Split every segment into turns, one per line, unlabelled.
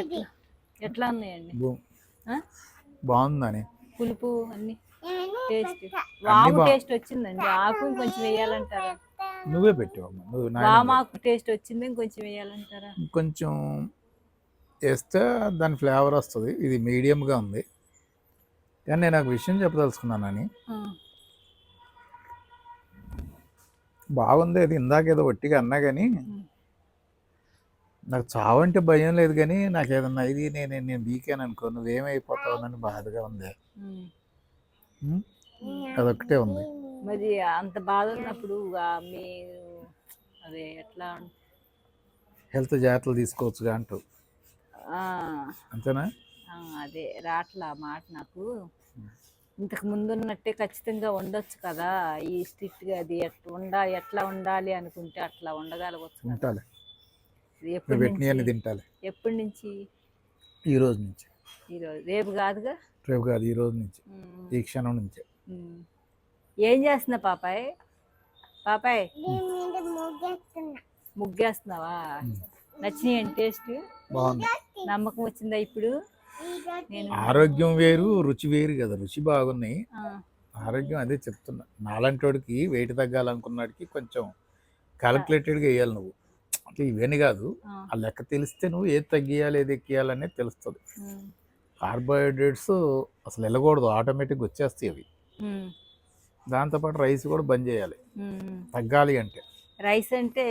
ఇది.
ఎట్లా? ఉన్నాయండి?
బాగుందని.
పులుపు అన్ని
నేను
టేస్ట్. వాము టేస్ట్ వచ్చిందండి. ఆకు ఇంకొంచెం వేయాలంటారా?
నువ్వే పెట్టావమ్మా నువ్వు నా
వామాకు టేస్ట్ వచ్చింది ఇంకొంచెం వేయాలంటారా?
కొంచెం వేస్తే దాని ఫ్లేవర్ వస్తుంది. ఇది మీడియంగా ఉంది. కానీ నేను ఒక విషయం చెప్పదలుచుకున్నానని. బాగుంది. అది ఇందాకేదో ఒట్టిగా అన్నా కానీ నాకు చావంటే భయం లేదు కానీ నాకు ఏదన్నా ఇది నేను నేను వీకాను అనుకో నువ్వేమైపోతావు బాధగా ఉంది? అదొక్కటే ఉంది.
మరి అంత బాధ ఉన్నప్పుడు మీరు అదే ఎట్లా
హెల్త్ జాగ్రత్తలు తీసుకోవచ్చుగా అంటూ. అంతేనా?
అదే రాట్లా మాట నాకు. ఇంతకు ముందు ఉన్నట్టే ఖచ్చితంగా ఉండొచ్చు కదా ఈ స్ట్రిక్ట్గా అది ఎట్లా ఉండా ఎట్లా ఉండాలి అనుకుంటే అట్లా ఉండగలగచ్చు కదా. ఎప్పటి
పెట్టినవన్నీ తింటాలి.
ఎప్పటి నుంచి?
ఈ రోజు నుంచి.
ఈరోజు రేపు కాదుగా?
రేపు కాదు ఈ రోజు నుంచి. ఈ క్షణం నుంచి.
ఏం చేస్తున్నా పాపాయ్? పాపాయ్. ముగ్గేస్తున్నావా. నచ్చినాయి టేస్ట్?
బాగుంది.
నమ్మకం వచ్చిందా ఇప్పుడు?
ఆరోగ్యం వేరు రుచి వేరు కదా. రుచి బాగున్నాయి. ఆరోగ్యం అదే చెప్తున్నా. నాలంటోడికి వెయిట్ తగ్గాలనుకున్నాడికి కొంచెం క్యాలిక్యులేటెడ్గా వేయాలి నువ్వు. అంటే ఇవన్నీ కాదు
ఆ,
లెక్క తెలిస్తే నువ్వు ఏది తగ్గియాలి ఏది ఎక్కియాలి అనేది తెలుస్తుంది కార్బోహైడ్రేట్స్ అసలు వెళ్ళకూడదు ఆటోమేటిక్గా వచ్చేస్తాయి అవి. దాంతోపాటు రైస్ కూడా బంద్ చేయాలి. తగ్గాలి అంటే.
రైస్ అంటే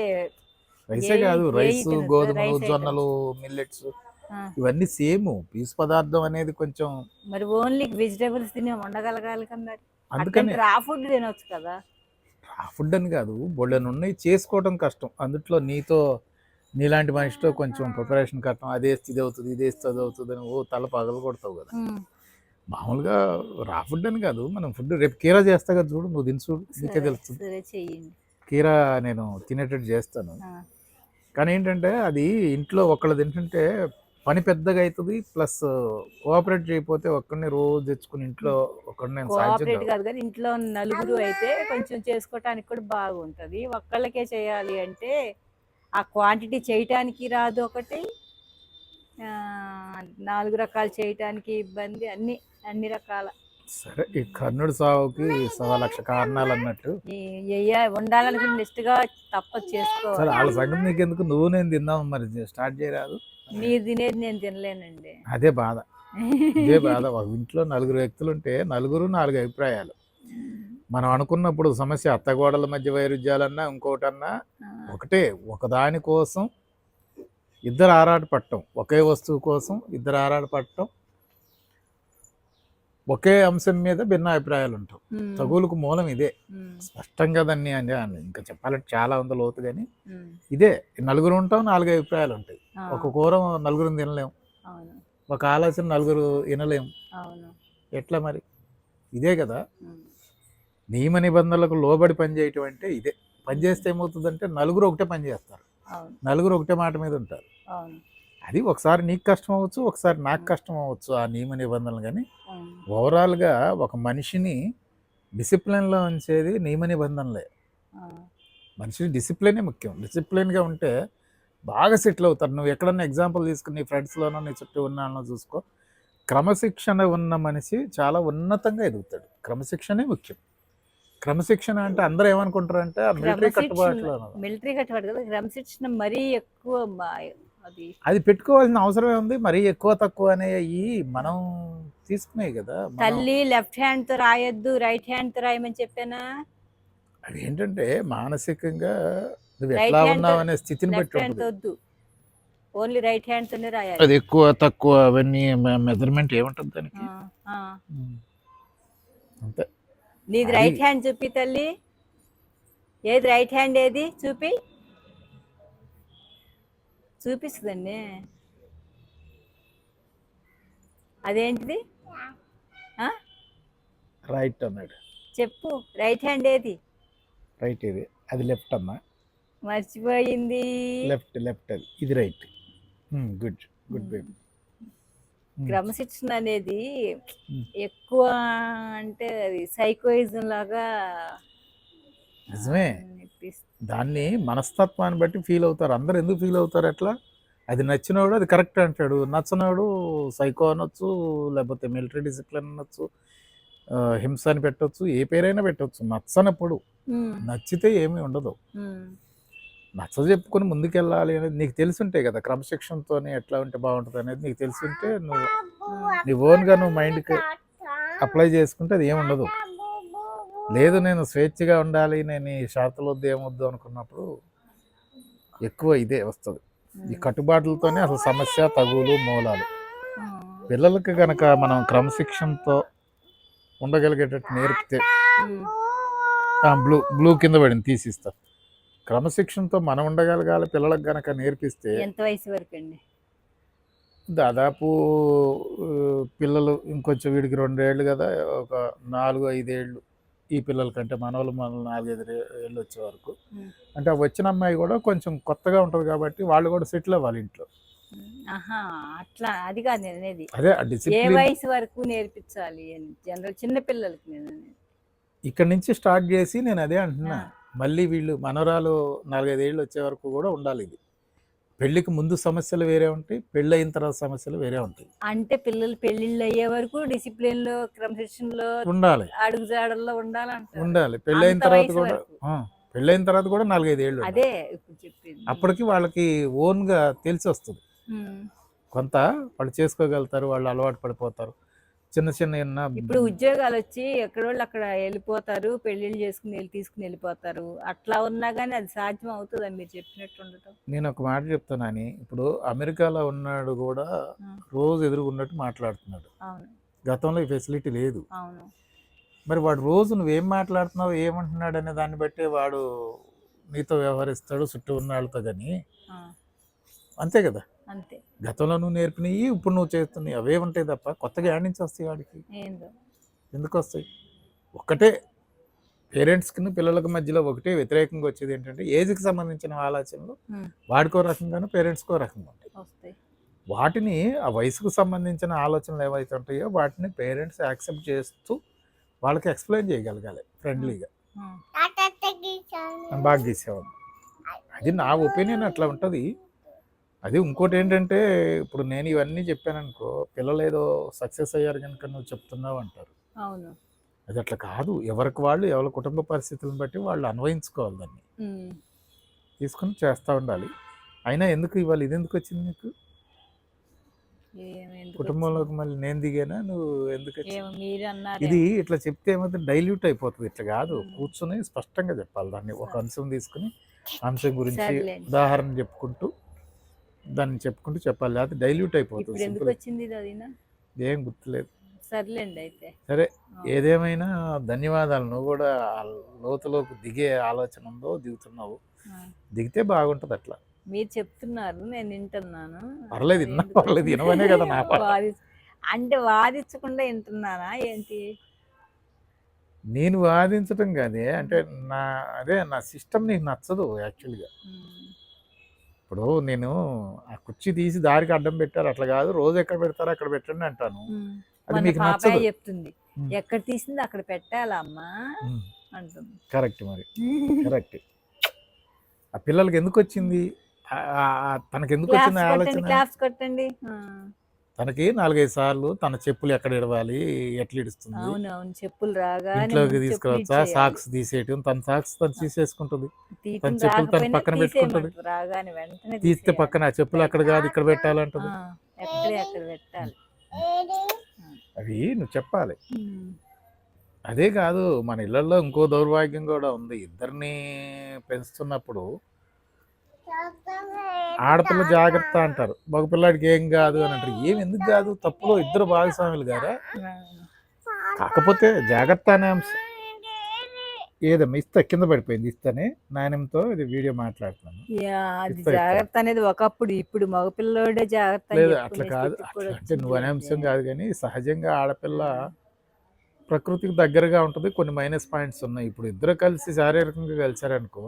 రైసే కాదు రైస్? గోధుమలు. జొన్నలు మిల్లెట్స్ ఇవన్నీ సేమ్. పీసు పదార్థం అనేది కొంచెం
మరి ఓన్లీ వెజిటేబుల్స్ తిని ఉండగలగాలి కదా
అందుకని.
రా ఫుడ్ తినొచ్చు కదా.
ఫుడ్ అని కాదు బొళ్ళని ఉన్నాయి చేసుకోవడం కష్టం. అందుట్లో నీతో నీలాంటి మనిషితో కొంచెం ప్రిపరేషన్ కట్టడం అదే ఇది అవుతుంది ఇదే అది అవుతుంది అని ఓ తల పగలు కొడతావు కదా. మామూలుగా రా ఫుడ్ అని కాదు మనం ఫుడ్ రేపు కీరా చేస్తా కదా చూడు నువ్వు తిని చూడు నీకే తెలుస్తుంది. కీరా నేను తినేటట్టు చేస్తాను. కానీ ఏంటంటే అది ఇంట్లో ఒకళ్ళు తింటుంటే పని పెద్దగా అవుతుంది ప్లస్ కోఆపరేట్ చేయకపోతే ఒక్కడిని రోజు తెచ్చుకుని ఇంట్లో ఒక్కడిని
కోఆపరేట్
కాదు.
కాదు కానీ ఇంట్లో నలుగురు అయితే కొంచెం చేసుకోవటానికి కూడా బాగుంటది. ఒక్కళ్ళకే చేయాలి అంటే ఆ క్వాంటిటీ చేయటానికి రాదు ఒకటి నాలుగు రకాలు చేయటానికి ఇబ్బంది అన్ని అన్ని రకాల.
సరే ఈ కర్ణుడి సావుకి సవా లక్ష కారణాలు అన్నట్టు.
ఉండాలనుకున్న లిస్ట్గా తప్పదు
సరే
చేసుకోవాలి
వాళ్ళ సంగతి నీకెందుకు? నువ్వు నేను తిందాం మరి స్టార్ట్ చేయరాదు.
మీరు తినేది నేను తినలేనండి.
అదే బాధ. ఇదే బాధ. ఒక ఇంట్లో నలుగురు వ్యక్తులు ఉంటే నలుగురు నాలుగు అభిప్రాయాలు. మనం అనుకున్నప్పుడు సమస్య అత్తగోడల మధ్య వైరుధ్యాలన్నా ఇంకోటన్నా ఒకటే ఒకదాని కోసం ఇద్దరు ఆరాట పట్టడం ఒకే వస్తువు కోసం ఇద్దరు ఆరాట పట్టడం ఒకే అంశం మీద భిన్న అభిప్రాయాలు ఉంటాం తగులుకు మూలం ఇదే. స్పష్టంగా దాన్ని అని ఇంకా చెప్పాలంటే చాలా ఉంది లోతు కానీ ఇదే నలుగురు ఉంటాం నాలుగు అభిప్రాయాలు ఉంటాయి ఒక కూర నలుగురు తినలేం.
అవును.
ఒక ఆలోచన నలుగురు వినలేం.
అవును.
ఎట్లా మరి? ఇదే కదా. నియమ నిబంధనలకు లోబడి పనిచేయటం అంటే ఇదే. పని చేస్తే ఏమవుతుందంటే నలుగురు ఒకటే పని చేస్తారు. నలుగురు ఒకటే మాట మీద ఉంటారు. అది ఒకసారి నీకు కష్టం అవ్వచ్చు ఒకసారి నాకు కష్టం అవ్వచ్చు ఆ నియమ నిబంధనలు కానీ. ఓవరాల్గా ఒక మనిషిని డిసిప్లిన్లో ఉంచేది నియమ నిబంధనలే. మనిషిని డిసిప్లినే ముఖ్యం. డిసిప్లిన్గా ఉంటే బాగా సెటిల్ అవుతారు. నువ్వు ఎక్కడన్నా ఎగ్జాంపుల్ తీసుకుని నీ ఫ్రెండ్స్లోనో నీ చుట్టూ ఉన్న వాళ్ళనో చూసుకో. క్రమశిక్షణ ఉన్న మనిషి చాలా ఉన్నతంగా ఎదుగుతాడు. క్రమశిక్షణే ముఖ్యం. క్రమశిక్షణ అంటే అందరూ ఏమనుకుంటారంటే మిలిటరీ కట్టుబాట్లు.
మిలిటరీ కట్టుబాటు కదా. క్రమశిక్షణ మరీ ఎక్కువ అది
అది పెట్టుకోవాల్సిన అవసరం ఉంది. మరీ ఎక్కువ తక్కువ అనేవి మనం తీసుకున్నాయి కదా.
తల్లి లెఫ్ట్ హ్యాండ్తో రాయొద్దు రైట్ హ్యాండ్తో రాయమని చెప్పానా?
అవి ఏంటంటే మానసికంగా నువ్వు ఎట్లా ఉన్నావు అనే స్థితిని బట్టి
వద్దు. ఓన్లీ రైట్ హ్యాండ్ తోనే రాయాలి.
అది ఎక్కువ తక్కువ అవన్నీ మెజర్మెంట్ ఏముంటుంది దానికి. అంతే.
నీది రైట్ హ్యాండ్ చూపి తల్లి. ఏది రైట్ హ్యాండ్ ఏది? చూపి. చూపిస్తుందండి. అదేంటిది? ఆ?
రైట్ అన్నాడు.
చెప్పు. రైట్ హ్యాండ్ ఏది?
రైట్ ఇది అది లెఫ్ట్ అమ్మా
మర్చిపోయింది.
లెఫ్ట్ లెఫ్ట్ అది ఇది రైట్. గుడ్ గుడ్ బేబీ
క్రమశిక్షణ అనేది
Hmm.
ఎక్కువ అంటే అది సైకోయిజం లాగా
నిజమే. దాన్ని మనస్తత్వాన్ని బట్టి ఫీల్ అవుతారు. అందరు ఎందుకు ఫీల్ అవుతారు ఎట్లా అది నచ్చినోడు అది కరెక్ట్ అంటాడు. నచ్చనోడు సైకో అనొచ్చు లేకపోతే మిలిటరీ డిసిప్లిన్ అనొచ్చు హింస అని పెట్టొచ్చు ఏ పేరైనా పెట్టొచ్చు. నచ్చనప్పుడు
ఉమ్,
నచ్చితే ఏమీ ఉండదు.
ఉమ్,
నచ్చ చెప్పుకొని ముందుకెళ్ళాలి అనేది నీకు తెలిసి ఉంటాయి కదా. క్రమశిక్షణతో ఎట్లా ఉంటే బాగుంటుంది అనేది నీకు తెలిసి ఉంటే నువ్వు నీ ఓన్గా నువ్వు మైండ్కి అప్లై చేసుకుంటే అది ఏమి ఉండదు లేదు నేను స్వేచ్ఛగా ఉండాలి నేను ఈ షరతులు వద్దు ఏమొద్దు అనుకున్నప్పుడు ఎక్కువ ఇదే వస్తుంది. ఈ కట్టుబాట్లతోనే అసలు సమస్య తగులు మూలాలు. పిల్లలకి కనుక మనం క్రమశిక్షణతో ఉండగలిగేటట్టు నేర్పితే బ్లూ బ్లూ కింద పడింది తీసిస్తా. క్రమశిక్షణతో మనం ఉండగలగాలి పిల్లలకు గనక నేర్పిస్తే
ఎంత వయసు వరకు అండి
దాదాపు పిల్లలు ఇంకొంచెం వీడికి రెండేళ్ళు కదా ఒక నాలుగు ఐదేళ్ళు ఈ పిల్లల కంటే మనవాళ్ళు మన నాలుగైదు ఏళ్ళు వచ్చే వరకు. అంటే వచ్చిన అమ్మాయి కూడా కొంచెం కొత్తగా ఉంటుంది కాబట్టి వాళ్ళు కూడా సెటిల్ అవ్వాలి ఇంట్లో
అట్లా అది కాదు నేను అనేది
అదే
ఏ వయసు వరకు నేర్పించాలి అని జనరల్ చిన్న పిల్లలకి నేను.
ఇక్కడ నుంచి స్టార్ట్ చేసి నేను అదే అంటున్నా. మళ్ళీ వీళ్ళు మనవరాలు నాలుగైదు ఏళ్ళు వచ్చే వరకు కూడా ఉండాలి ఇది. పెళ్ళికి ముందు సమస్యలు వేరే ఉంటాయి పెళ్ళి అయిన తర్వాత సమస్యలు వేరే ఉంటాయి.
అంటే పిల్లలు పెళ్ళిళ్ళు అయ్యే వరకు డిసిప్లిన్లో క్రమశిక్షణలో
ఉండాలి.
అడుగుజాడల్లో ఉండాలంటారు.
ఉండాలి. పెళ్ళి అయిన తర్వాత కూడా పెళ్ళి అయిన తర్వాత కూడా నాలుగైదు ఏళ్ళు ఉండాలి.
అదే
అప్పటికి వాళ్ళకి ఓన్గా తెలిసి వస్తుంది. కొంత వాళ్ళు చేసుకోగలుగుతారు వాళ్ళు అలవాటు పడిపోతారు. చిన్న చిన్న
ఇప్పుడు ఉద్యోగాలు వచ్చి ఎక్కడోళ్ళు అక్కడ వెళ్ళిపోతారు పెళ్ళిళ్ళు చేసుకుని వెళ్ళి తీసుకుని వెళ్ళిపోతారు. అట్లా ఉన్నా కానీ అది సాధ్యం అవుతుందా మీరు చెప్పినట్టు ఉండటం?
నేను ఒక మాట చెప్తానని ఇప్పుడు అమెరికాలో ఉన్నాడు కూడా. రోజు ఎదురుగున్నట్టు మాట్లాడుతున్నాడు. గతంలో ఈ ఫెసిలిటీ లేదు.
అవును.
మరి వాడు రోజు నువ్వేం మాట్లాడుతున్నావు ఏమంటున్నాడు అనే దాన్ని బట్టే వాడు నీతో వ్యవహరిస్తాడు చుట్టూ ఉన్న వాళ్ళతో కానీ అంతే కదా?
అంతే.
గతంలో నువ్వు నేర్పినవి ఇప్పుడు నువ్వు చేస్తున్నాయి అవే ఉంటాయి తప్ప కొత్తగా ఏడ నుంచి వస్తాయి వాడికి. ఎందుకు వస్తాయి? ఒక్కటే పేరెంట్స్కి పిల్లలకి మధ్యలో ఒకటే వ్యతిరేకంగా వచ్చేది ఏంటంటే ఏజ్కి సంబంధించిన ఆలోచనలు. వాడికో రకంగాను పేరెంట్స్కో రకంగా ఉంటాయి.
వస్తాయి.
వాటిని ఆ వయసుకు సంబంధించిన ఆలోచనలు ఏవైతే ఉంటాయో వాటిని పేరెంట్స్ యాక్సెప్ట్ చేస్తూ వాళ్ళకి ఎక్స్ప్లెయిన్ చేయగలగాలి ఫ్రెండ్లీగా. బాగా గీసేవాడు అది నా ఒపీనియన్ అట్లా ఉంటుంది. అది ఇంకోటి ఏంటంటే ఇప్పుడు నేను ఇవన్నీ చెప్పాననుకో పిల్లలు ఏదో సక్సెస్ అయ్యారు కనుక నువ్వు చెప్తున్నావు అంటారు
అవును.
అది అట్లా కాదు. ఎవరికి వాళ్ళు ఎవరి కుటుంబ పరిస్థితులను బట్టి వాళ్ళు అన్వయించుకోవాలి దాన్ని. తీసుకుని చేస్తూ ఉండాలి. అయినా ఎందుకు ఇవాళ ఇది ఎందుకు వచ్చింది నీకు? కుటుంబంలోకి మళ్ళీ నేను దిగానా? నువ్వు ఎందుకు ఇది ఇట్లా చెప్తే ఏమైతే డైల్యూట్ అయిపోతుంది. ఇట్లా కాదు. కూర్చొని స్పష్టంగా చెప్పాలి దాన్ని. ఒక అంశం తీసుకుని అంశం గురించి. ఉదాహరణ చెప్పుకుంటూ దాన్ని చెప్పుకుంటూ చెప్పాలి. అది డైల్యూట్ అయిపోతుంది.
ఎందుకు వచ్చింది ఇది
ఏం గుర్తులేదు.
సర్లేండి అయితే.
సరే. ఏదేమైనా ధన్యవాదాలు. నువ్వు కూడా లోతులోకి దిగే ఆలోచన ఉందో దిగుతున్నావు. దిగితే బాగుంటుంది అట్లా.
మీరు చెప్తున్నారు నేను వింటున్నాను.
పర్లేదు విన్నా పర్లేదు వినవనే కదా నా
అంటే వాదించకుండా వింటున్నానా ఏంటి?
నేను వాదించడం కాదే అంటే నా అదే నా సిస్టమ్ నీకు నచ్చదు యాక్చువల్గా. ఇప్పుడు నేను ఆ కుర్చీ తీసి దారికి అడ్డం పెట్టారు. అట్లా కాదు రోజు ఎక్కడ పెడతారో అక్కడ పెట్టండి అంటాను. అది మీకు నచ్చదు.
చెప్తుంది. ఎక్కడ తీసింది అక్కడ పెట్టాలమ్మా అంటుంది.
కరెక్ట్ మరి. కరెక్ట్. ఆ పిల్లలకి ఎందుకు వచ్చింది? తనకి ఎందుకు వచ్చింది ఆలోచన?
క్లాప్స్ కొట్టండి.
తనకి నాలుగైదు సార్లు తన చెప్పులు ఎక్కడ ఇడవాలి ఎట్లా ఇడుస్తుంది?
అవును అవును చెప్పులు రాగానే
ఇంట్లోకి తీసుకురావచ్చా. సాక్స్ తీసేయటం తన సాక్స్ తను తీసేసుకుంటుంది. తన చెప్పులు తన పక్కన పెట్టుకుంటుంది. తీస్తే. పక్కన చెప్పులు అక్కడ కాదు ఇక్కడ పెట్టాలంటుంది. అవి నువ్వు చెప్పాలి. అదే కాదు మన ఇళ్ళలో ఇంకో దౌర్భాగ్యం కూడా ఉంది. ఇద్దరిని పెంచుతున్నప్పుడు ఆడపిల్ల జాగ్రత్త అంటారు. మగపిల్లాడికి ఏం కాదు అని అంటారు. ఏం ఎందుకు కాదు? తప్పులో ఇద్దరు భాగస్వాములు గారా? కాకపోతే జాగ్రత్త అనే అంశం. ఏదమ్మా? ఇస్తా కింద పడిపోయింది. ఇస్తానే. నాయనంతో ఇది వీడియో మాట్లాడుతున్నాను.
అది. జాగ్రత్త అనేది ఒకప్పుడు ఇప్పుడు మగపిల్లోడే జాగ్రత్త
లేదు అట్లా కాదు. అంటే నువ్వు అనే అంశం. కాదు కానీ సహజంగా ఆడపిల్ల ప్రకృతికి దగ్గరగా ఉంటుంది. కొన్ని మైనస్ పాయింట్స్ ఉన్నాయి. ఇప్పుడు ఇద్దరు కలిసి శారీరకంగా కలిసారనుకో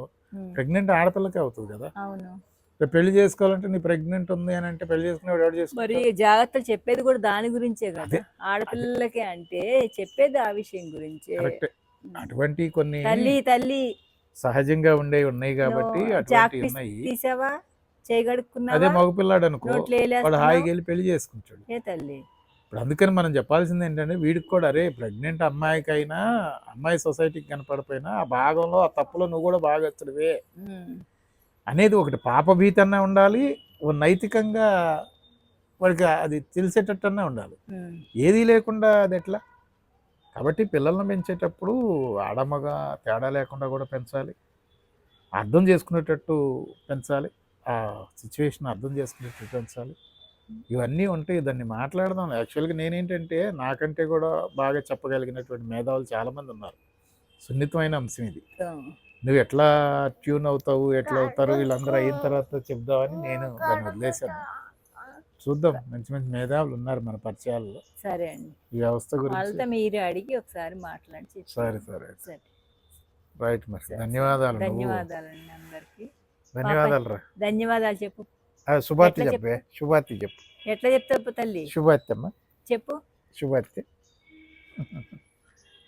ప్రెగ్నెంట్ ఆడపిల్లకే అవుతుంది కదా. పెళ్ళి చేసుకోవాలంటే నీ ప్రెగ్నెంట్ ఉంది అని అంటే పెళ్ళి చేసుకునేవాడు ఎవడు
మరి
చేసుకుంటాడు?
జాగ్రత్త చెప్పేది కూడా దాని గురించే కదా.
అదే.
ఆడపిల్లలకి అంటే చెప్పేది ఆ విషయం గురించే.
కరెక్ట్. అటువంటి కొన్ని
తల్లి తల్లి.
సహజంగా ఉండేవి ఉన్నాయి కాబట్టి అటువంటి ఉన్నాయి.
తీసావా?
అదే
చేయగడుక్కున్నావా
మగపిల్లాడు అనుకో వాడు? హాయిగా వెళ్ళి పెళ్ళి చేసుకుంటాడు.
ఏ తల్లి?
ఇప్పుడు అందుకని మనం చెప్పాల్సింది ఏంటంటే వీడికి కూడా అరే ప్రెగ్నెంట్ అమ్మాయికైనా అమ్మాయి సొసైటీకి కనపడిపోయినా ఆ భాగంలో ఆ తప్పులో నువ్వు కూడా బాగా వచ్చుడివే అనేది ఒకటి పాప భీతన్నా ఉండాలి ఓ నైతికంగా వాడికి అది తెలిసేటట్టన్నా ఉండాలి. ఏదీ లేకుండా అది ఎట్లా? కాబట్టి పిల్లల్ని పెంచేటప్పుడు ఆడమగ తేడా లేకుండా కూడా పెంచాలి. అర్థం చేసుకునేటట్టు పెంచాలి. ఆ సిచ్యువేషన్ అర్థం చేసుకునేటట్టు పెంచాలి. ఇవన్నీ ఉంటాయి దాన్ని మాట్లాడదాం. యాక్చువల్గా నేనేంటంటే నాకంటే కూడా బాగా చెప్పగలిగినటువంటి మేధావులు చాలామంది ఉన్నారు. సున్నితమైన అంశం ఇది. నువ్వు ఎట్లా ట్యూన్ అవుతావు? ఎట్లా అవుతారు? వీళ్ళందరూ అయిన తర్వాత చెప్దామని నేను దాన్ని వదిలేశాను. చూద్దాం. మంచి మంచి మేధావులు ఉన్నారు మన పరిచయాల్లో.
సరే అండి.
ఈ వ్యవస్థ గురించి
మీరు అడిగి ఒకసారి మాట్లాడి.
సరే సరే
సరే.
రైట్ మరి. ధన్యవాదాలు నువ్వు.
ధన్యవాదాలండి అందరికి.
ధన్యవాదాలు రా.
ధన్యవాదాలు చెప్పు.
శుభార్తి చెప్పే శుభార్తి చెప్పు.
ఎట్లా చెప్తావు తల్లి?
శుభార్తి అమ్మా.
చెప్పు.
శుభార్తి.